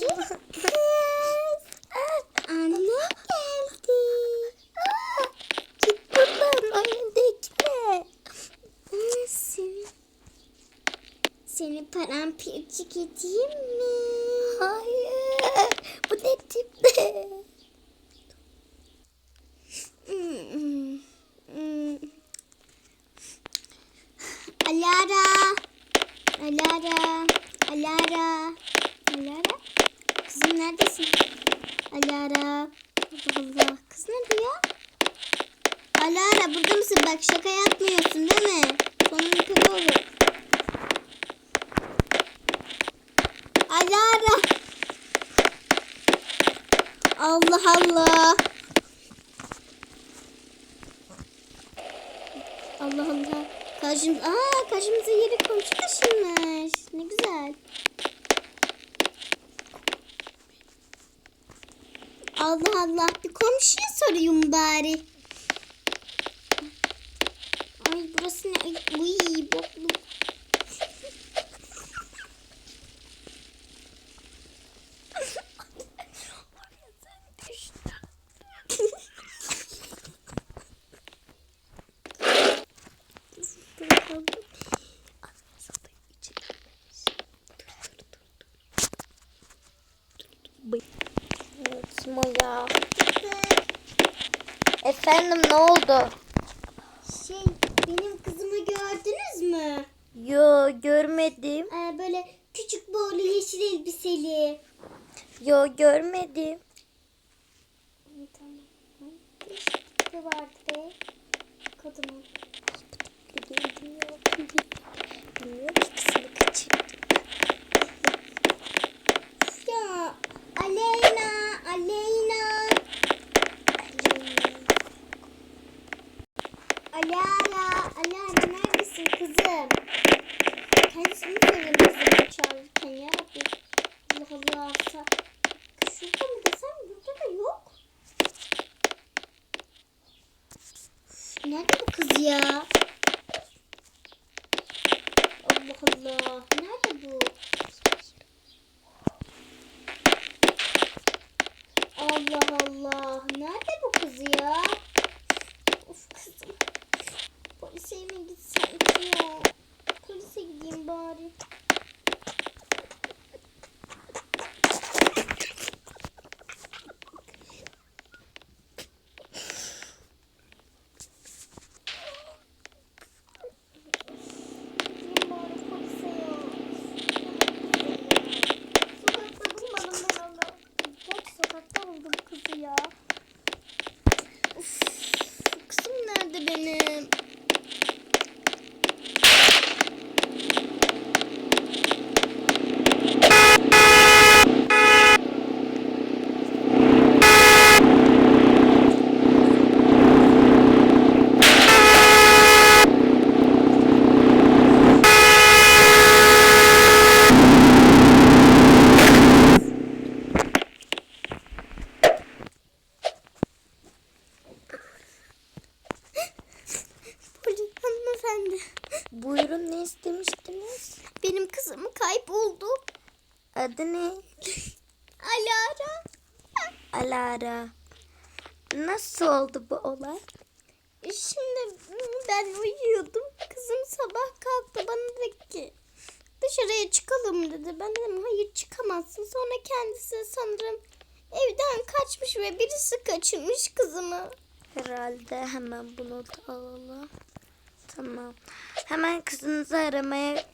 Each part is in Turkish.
Küçük kız. Anne geldi. Git buradan. Nasıl? Seni paramparçık edeyim mi? Hayır. Bu ne tip? Hmm, hmm. Alara. Alara. Alara. Alara. Kızım neredesin? Alara. Allah Allah. Kız nerede ya? Alara burada mısın? Bak şaka yapmıyorsun değil mi? Sonun kötü olur. Alara. Allah Allah. Allah Allah. Karşım, aa karşımıza yeni komşu taşınmış. Ne güzel. Allah Allah bir komşuya sorayım bari. Ay burası ne? Uy boklu. Oraya sen düştün. Bırakalım. Anasını içine. Dur dur dur dur. Evet Moya. Efendim ne oldu? Şey benim kızımı gördünüz mü? Yo görmedim. Ee, böyle küçük boylu elbiseli. Yo görmedim. De vardı be. Kadının. Ya Aleyna, Aleyna. Neredesin kızım? Kendisini söyle kızım çağırırken ya Rabbi. Allah Allah. Sa- Şurada mı desem burada da yok. Nerede bu kız ya? Allah Allah. Nerede bu? Allah Allah. Nerede bu kız ya? Of kızım. Polise mi gitsem ki ya? Polise gideyim bari. Gideyim bari polise ya. Sokakta bulmadım ben onu. Bak sokakta buldum kızı ya. Uf, kızım nerede benim? Polis hanımefendi. Buyurun ne istemiştiniz? Benim kızım kayboldu. Adı ne? Alara. Alara. Nasıl oldu bu olay? Şimdi ben uyuyordum. Kızım sabah kalktı bana dedi ki dışarıya çıkalım dedi. Ben dedim hayır çıkamazsın. Sonra kendisi sanırım evden kaçmış ve birisi kaçırmış kızımı. Herhalde hemen bunu da alalım. Tamam. Hemen kızınızı aramaya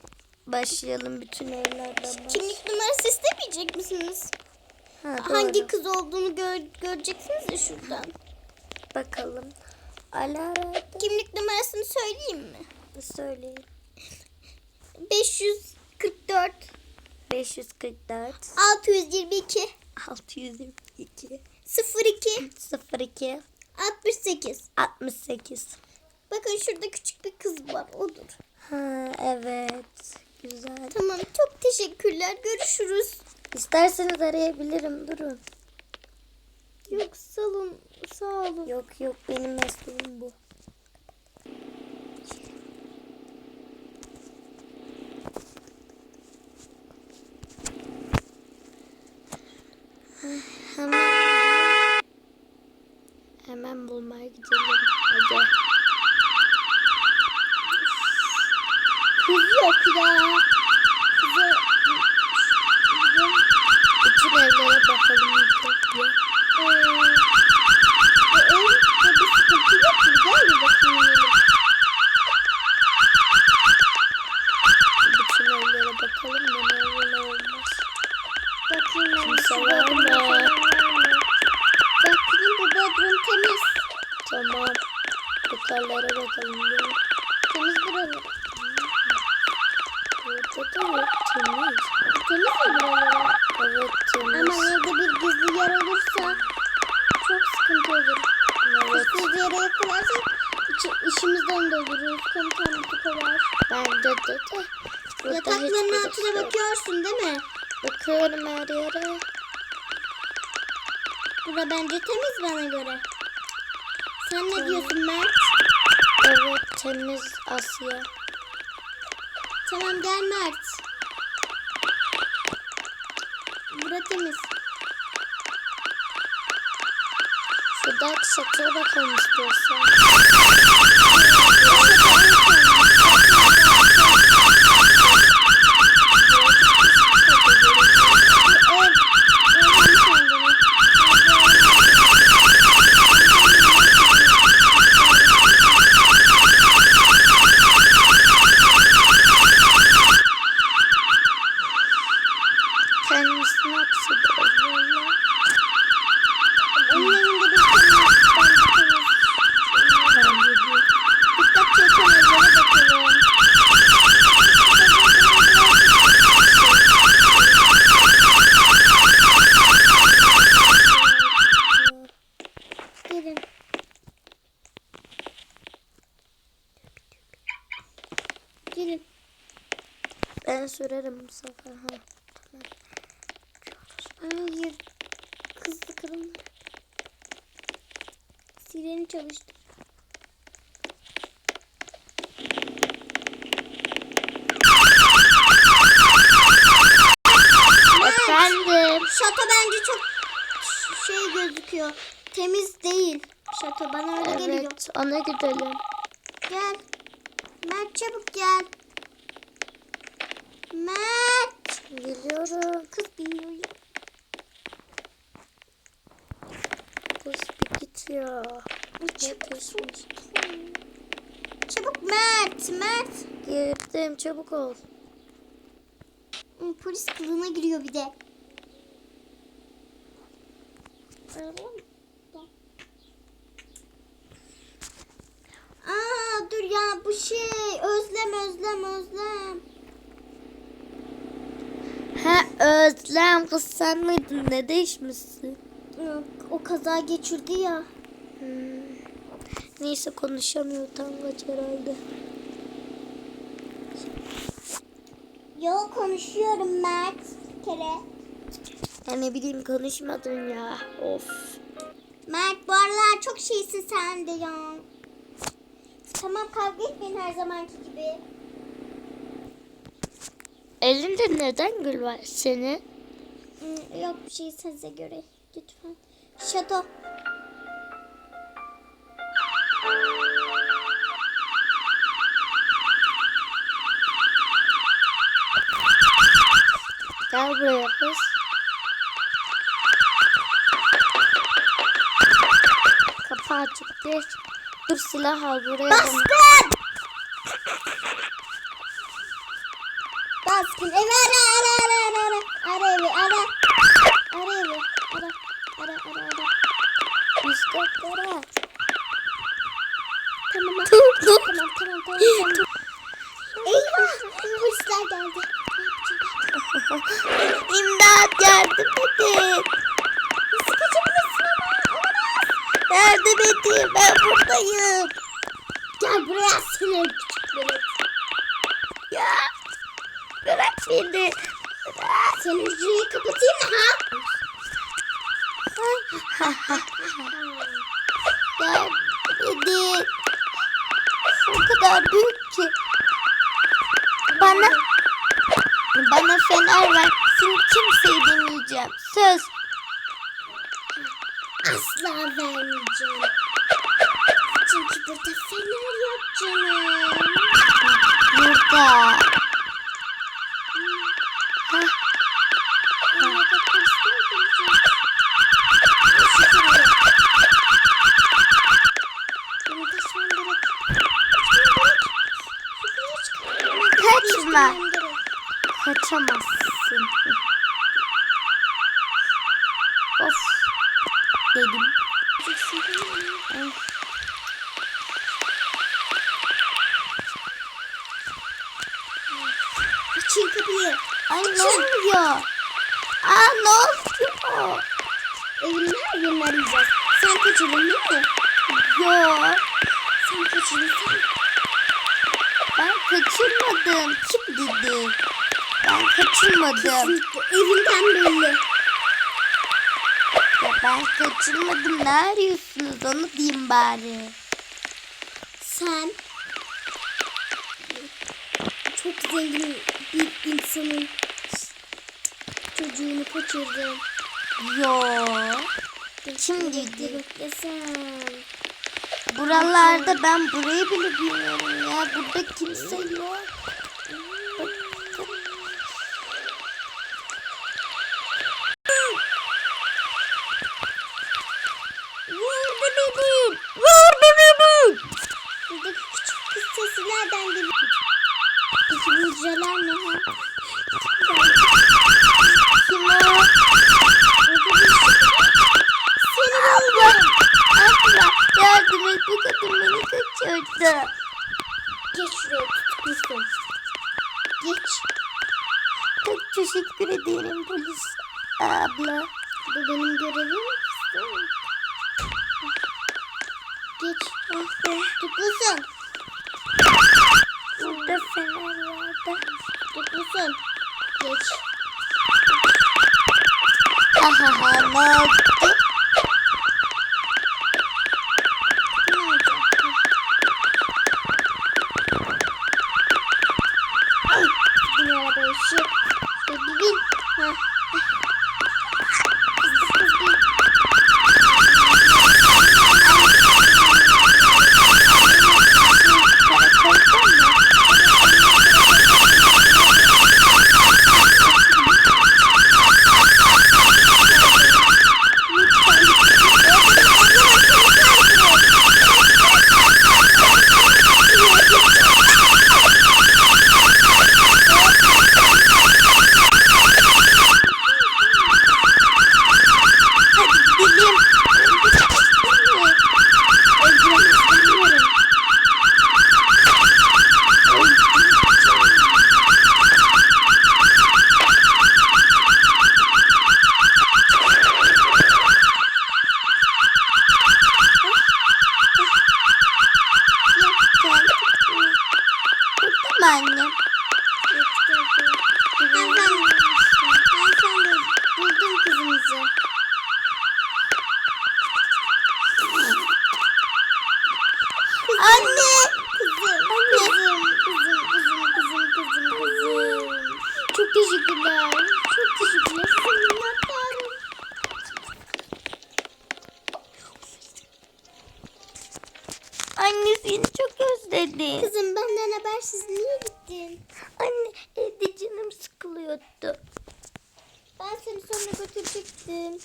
başlayalım bütün evlerden. Kimlik numarası istemeyecek misiniz? Ha, doğru. Hangi kız olduğunu gör- göreceksiniz ya şuradan. Bakalım. Alara Kimlik numarasını söyleyeyim mi? söyleyin. 544 544 622 622 02 02 68. 68 Bakın şurada küçük bir kız var odur. Ha evet. Güzel. Tamam çok teşekkürler görüşürüz. İsterseniz arayabilirim. Durun. Yok sağ olun sağ olun. Yok yok benim mesleğim bu. Hemen hemen bulmaya gidelim. Hadi. Kız yok ya. Kızı... Bütün evlere bakalım. ilk önce. Ee, e, evde bir sıkıntı yok mu? Gel bir bakayım yiyelim. Bütün evlere bakalım da ne olur ne olmaz. Bakayım ben. Kimse şu var mı? bedroom'da falan var mı? Bakayım bu bedroom temiz. Tamam. Yukarılara bakalım. Bir. Temiz buraları. Burada da yok. Temiz. Temiz mi buraları? Evet Ama temiz. evde bir gizli yer olursa çok sıkıntı olur. Evet. Gizli yere yakalarsak içi, işimizden de oluruz. Komutan bir kovar. Bence de de. Burada Yatakların hiçbir altına şey yok. bakıyorsun değil mi? Bakıyorum her yere. Bura bence temiz bana göre. Sen ne diyorsun Mert? Evet temiz Asya. Tamam gel Mert. Bura temiz. Şuradaki çatıya bakalım istiyorsan. Bu ev. Ev kendini. Kendisini hapsediyoruz valla. Onun evinde bir temiz. Bence temiz. Bence de. Dikkat çeken evlere bakalım. Gelin. Gelin. Ben sürerim bu sefer. Ha. Hayır. Kızlı kırılma. Sireni çalıştır. Efendim. Şato bence çok şey gözüküyor. Temiz değil. Şato bana öyle geliyor. Evet ona gidelim. Gel. Mert çabuk gel. Mert. Geliyorum. Kız biliyor ya. Kız bir git ya. Çabuk, çabuk Mert. Mert. Girdim çabuk ol. Polis kılığına giriyor bir de. Aa dur ya bu şey özlem özlem özlem. Özlem kız sen miydin? Ne değişmişsin? O kaza geçirdi ya. Hmm. Neyse konuşamıyor tangaç herhalde. Yo konuşuyorum Mert bir kere. Ya ne bileyim konuşmadın ya. Of. Mert bu aralar çok şeysin sen de ya. Tamam kavga etmeyin her zamanki gibi. Elinde neden gül var senin? Hmm, Yok bir şey size göre. Lütfen. Şato. Gel buraya kız. Kapı açık değil. Dur silah al buraya. Baskın! Baskın. Evi ara ara ara ara ara. Ara evi ara. Ara evi. Ara. Ara ara ara. Üst katlara. Tamam. Dur. Tamam tamam tamam. tamam. Eyvah! Polisler geldi. İmdat yardım edin. Nasıl kaçabilirsin ama? Olamaz. Yardım edin ben buradayım. Gel buraya seni küçük velet. Ya. Bırak. Senin hücreyi kapatayım mı ha? Yardım edin. O kadar büyük ki. Bana bana fener ver. Seni kimseyi demeyeceğim. Söz. asla vermeyeceğim. Çünkü burada fener yok canım. Burada. Aa, bak polisler gelecek. Al şu fener'i. Benim kaçmam gerek. Kaçmam gerek. Yukarıya çıkmam gerek. Kaçma. Kaçamazsın. of. Dedim. Ay. Açın kapıyı. Ay ne oluyor? Aa ne oluyor? Evin her yerini arayacağız. Sen kaçırdın değil mi? Yo. Sen kaçırdın sen. Ben kaçırmadım. Kim dedi? Ben kaçırmadım. Kesinlikle evinden belli. Ya ben kaçırmadım. Ne arıyorsunuz? Onu diyeyim bari. Sen çok zengin bir insanın çocuğunu kaçırdın. Yo. Bekle, Kim bekle, dedi? bekle sen. Buralarda ben burayı bile bilmiyorum ya. Burada kimse yok. Bakın. Vurdu beni. Vurdu beni. Buradaki küçük kız sesi nereden geliyor? Peki bu hücreler ne ha? Kim o? Burada bir şey Seni buldum. Abla yardım et bu kadın beni kaçırdı. Geç şuraya tutuklusun. Geç. Çok teşekkür ederim polis abla. Bu benim görevim kızım. Geç. Ah be. Tutuklusun. Burada vardı. Tutuklusun. Geç. Ahaha ne oldu? Ne olacak? Ay, bin arabaya şu. İşte bir bin. Ha. Kız kız bin. Karakolda mı? Hadi gidelim. Öldüremez Burada mı annem? Ben sen, ben sen de buldum kızımızı. Anne! Kızım, kızım, kızım, kızım, kızım, kızım, kızım. Çok teşekkürler. Çok teşekkürler. Sizin minnettarım. Anne seni çok özledim. Kızım benden habersiz niye gittin? Anne evde canım sıkılıyordu. Ben seni sonra götürecektim.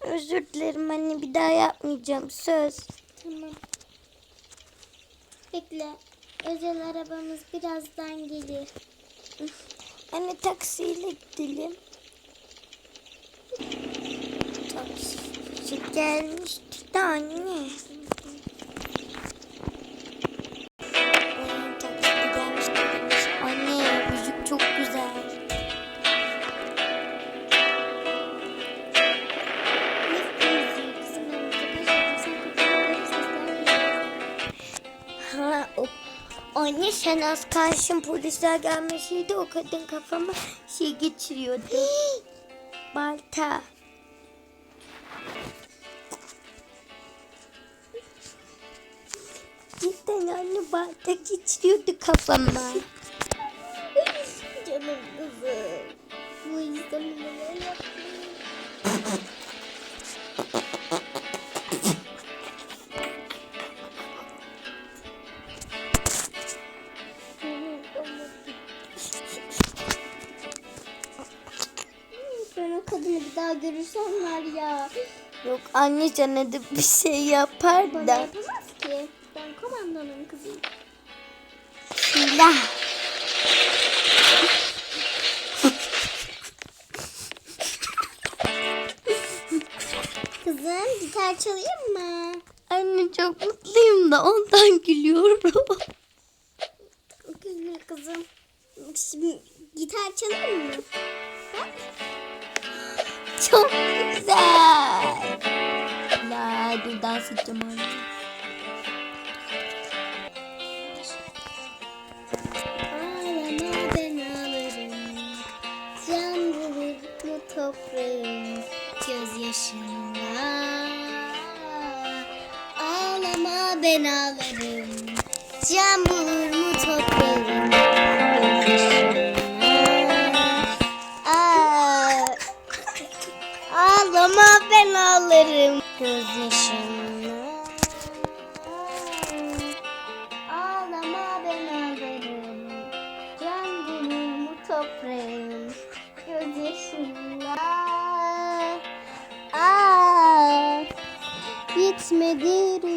Özür dilerim anne bir daha yapmayacağım söz. Tamam. Bekle. Özel arabamız birazdan gelir. Anne taksiyle gidelim. Taksi gelmişti de anne. Sen az karşın polisler gelmeseydi o kadın kafama şey geçiriyordu. Balta. Cidden anne balta geçiriyordu kafama. Canım kızım. Bu yüzden neler yaptın? Yok anne da bir şey yapar Bana da. yapamaz ki. Ben komandonun kızıyım. Silah. Kızım gitar çalayım mı? Anne çok mutluyum da ondan gülüyorum. Gül kızım. Şimdi gitar çalayım mı? Bak. çok güzel. Edeceğim anne. Ağlama ben ağlarım. Can bulur mu toprağım gözyaşımla. Ağlama ben ağlarım. Can bulur mu toprağım Ağlama ben ağlarım gözyaşımla. Let's meditate.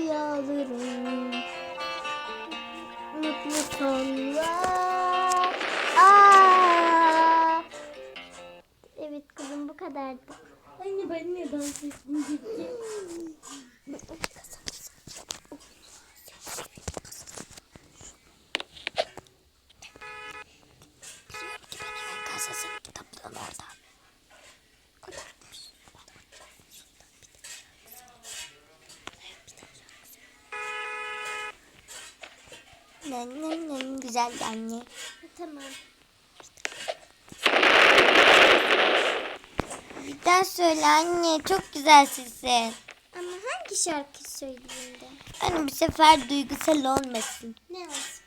Daha söyle anne çok güzel sesin. Ama hangi şarkı söyleyeyim de? Hani bir sefer duygusal olmasın. Ne olsun?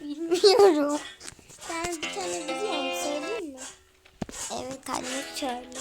Bilmiyorum. Ben bir tane biliyorum söyleyeyim mi? Evet anne söyle.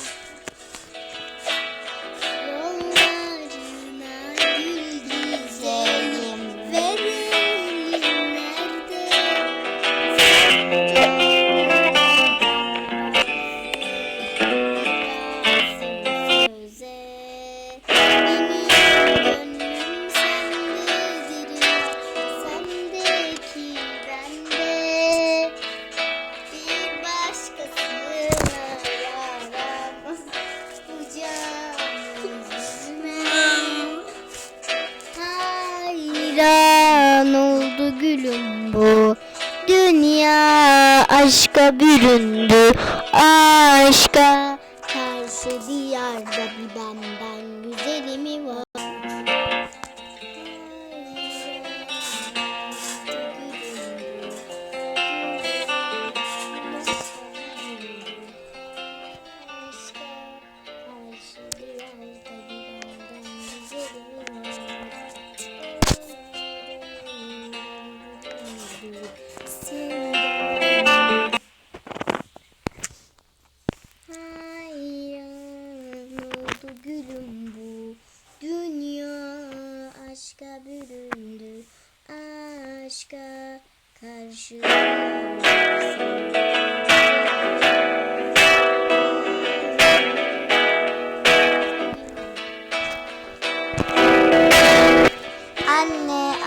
ben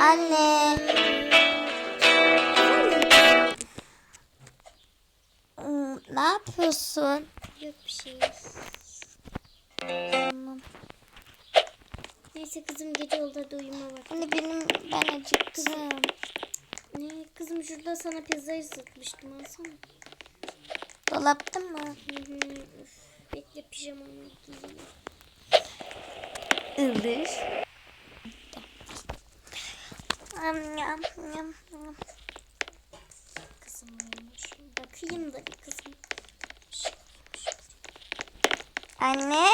Anne. Hmm, Ne yapıyorsun? Yok bir şey Tamam. Neyse kızım gece oldu hadi uyuma bak Anne benim ben acıktım. Ne kızım şurada sana pizza ısıtmıştım alsana Dolapta mı? Hı hı, üf. Bekle pijamamı giyeyim Ivır. Kızım uyumuş Bakayım da bir kızım Anne.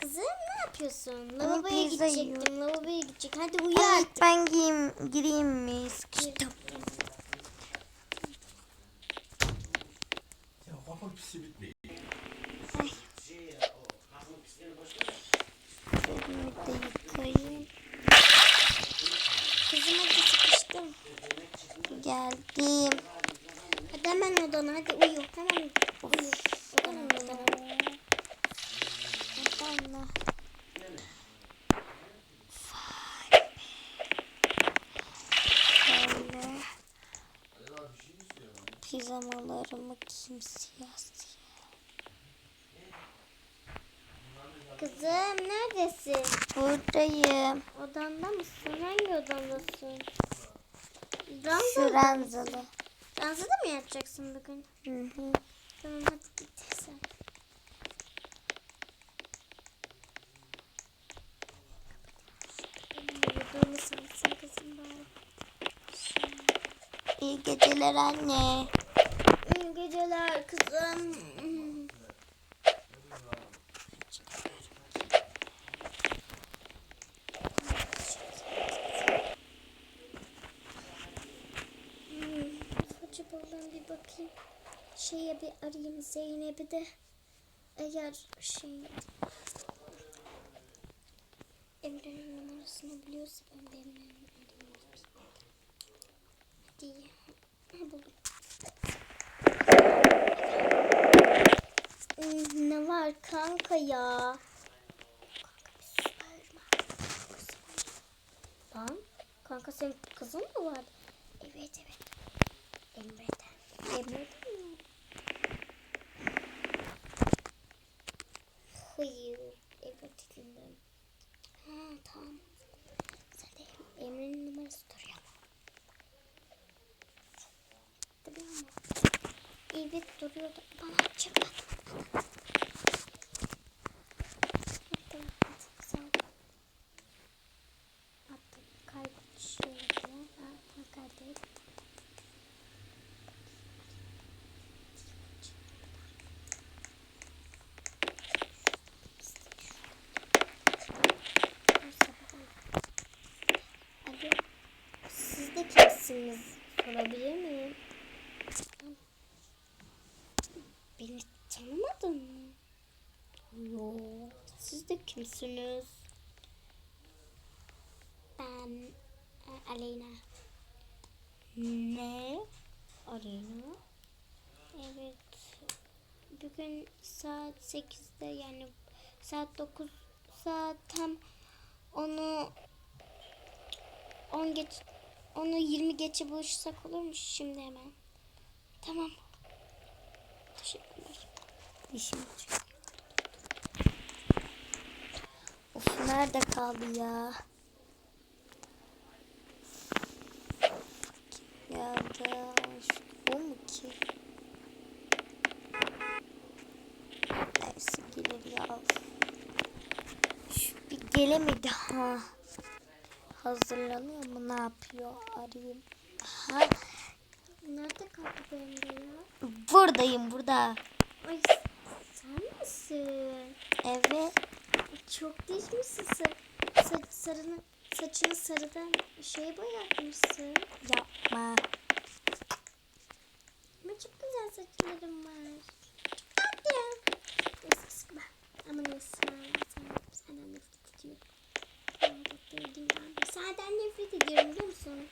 Kızım ne yapıyorsun? Lavaboya pizza gidecektim. Lavaboya gidecek. Hadi uyu Evet artık. ben giyeyim, gireyim mi? Sıkıştım. Ya kafa pisi bitmiyor. Elimi de yıkayayım. Kızıma da sıkıştım. Geldim. Hadi hemen odana hadi uyu. Hemen uyu. Odana odana. Odana. Pijamalarımı kimse yazdı. Kızım neredesin? Buradayım. Odanda mısın? Hangi odandasın? Şu Ranza, ranzalı. Ranzada mı yatacaksın bugün? Hı hı. Tamam hadi git sen. Uyuduğumu sansın kızım bari. İyi geceler anne. İyi geceler kızım. Hmm, Acaba ben bir bakayım. Şeye bir arayayım Zeynep'i de. Eğer şey... Emre'nin numarasını biliyorsa ben de. Hadi. Ha, buldum. Ne var kanka ya? Lan kanka senin kızın mı var? Evet evet. Emre'den. Emre'den mi? Hayır. Evet dinledim. Ha tamam. Sen de Emre'nin numarası duruyor mu? Duruyor mu? Evet duruyordu. Bana açık at. Attım, attım, sağ ol. Attım, kaydet şöyle. Alo, siz de kimsiniz? Sorabilir miyim? Beni tanımadın mı? Yok. Siz de kimsiniz? Ben e, Aleyna. Ne? Aleyna? Evet. Bugün saat 8'de yani saat 9 saat tam onu 10 geç onu 20 geçe buluşsak olur mu şimdi hemen? Tamam. Teşekkürler. Dişim çıkıyor. Of nerede kaldı ya? Ya da şu- o mu ki? Neyse gelir ya. Şu bir gelemedi ha. Hazırlanıyor mu ne yapıyor arayayım. Ha, Nerede kaldı benim de ya? buradayım burada. Ay sen misin? Evet. Çok değişmişsin sen. Sa sarını, saçını sarıdan şeye boyatmışsın. Yapma. Ama çok güzel saçların var. Hadi. Neyse sıkma. Ama neyse. Sen, senden nefret ediyorum. Senden nefret ediyorum biliyor musun?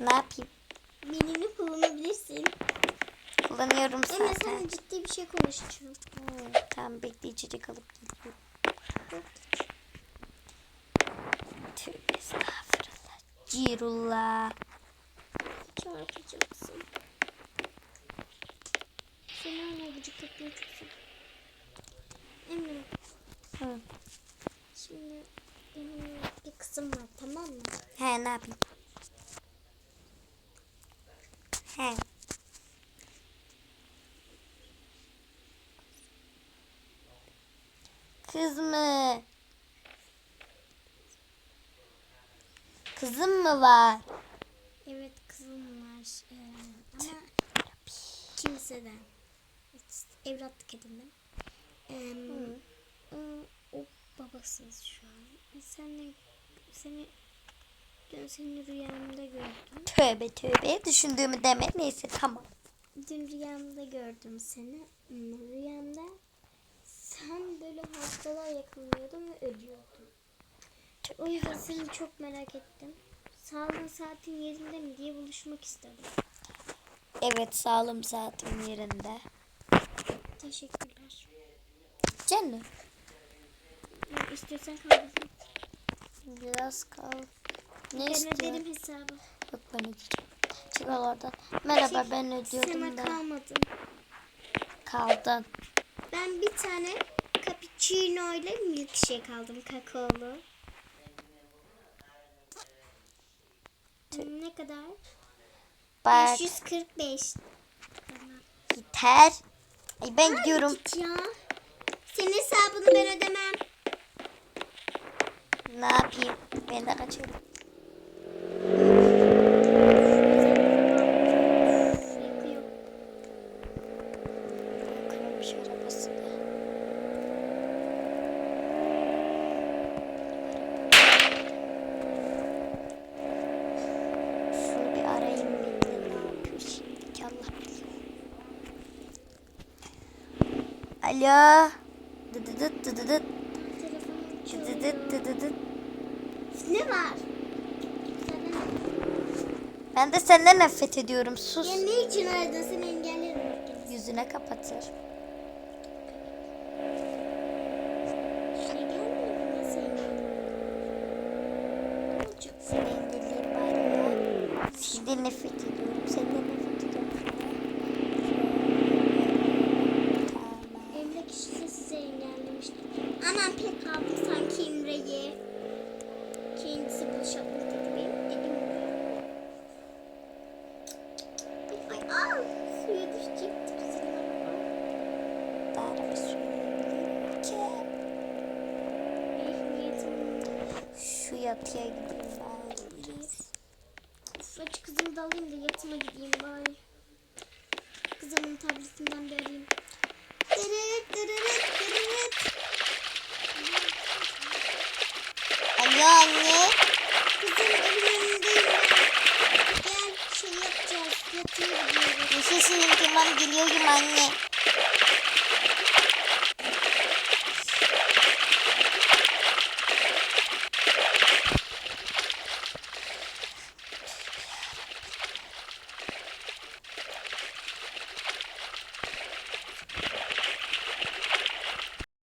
Ne yapayım? Benimle kullanabilirsin. Kullanıyorum Ama zaten. seninle ciddi bir şey konuşacağım. Hmm, tamam bekle içecek alıp Yok. Tövbe estağfurullah. Cirullah. Çarpacaksın. Seni hala gıcık seviyorum. Emre. Hı. Şimdi benim bir kızım var tamam mı? He ne yapayım? He. Kız mı? Kızım mı var? Evet kızım var ee, ama kimseden. Evlatlık edindim. Ee, o, o babasız şu an. E, Senle, seni dün seni rüyamda gördüm. Tövbe tövbe düşündüğümü deme. Neyse tamam. Dün rüyamda gördüm seni. Hmm, Rüyamda sen böyle hastalığa yakınıyordun ve ölüyordun. Yüzden seni çok merak ettim. Sağlığın saatin yerinde mi diye buluşmak istedim. Evet sağlığım saatim yerinde. Teşekkürler. Canım. Ya, İstiyorsan kalabilirim. Biraz kal. Ne Ben istiyorsun? öderim hesabı. Yok ben ödeyeceğim. Çık ol oradan. Merhaba ben ödüyordum Sana da. kalmadım. Kaldın. Ben bir tane cappuccino ile milkshake aldım kakaolu. Hmm, Ne kadar? Bak 545. yeter. Ay ben gidiyorum. Git ya. Senin hesabını ben ödemem. Ne yapayım? Ben de kaçıyorum. Yakıyor. Kırılmış arabası da. Şunu bir arayayım bekle ne yapıyor şimdi ki Allah bilir. Alo. Dıdıdıt dıdıdıt Telefonum dıdıdıt dıdıdıt. Ne var? Ben de senden nefret ediyorum. Sus. Ya ne için aradın seni engellerim. Yüzüne kapatır. Şey gelmiyor mu? Nasıl engellerim? Ne olacak? Seni engelleyeyim bari ya. Sizden nefret ediyorum. Senden nefret ediyorum. Tamam. Emre kişisi size engellemiştir. Aman pek aldım sanki İmre'yi. Kendisi buluşalım dedi benim dedim oraya. Ay al suya düşecekti güzel araba. Daha da bir sürü ki. Ehliyetim. Şu yatıya gideyim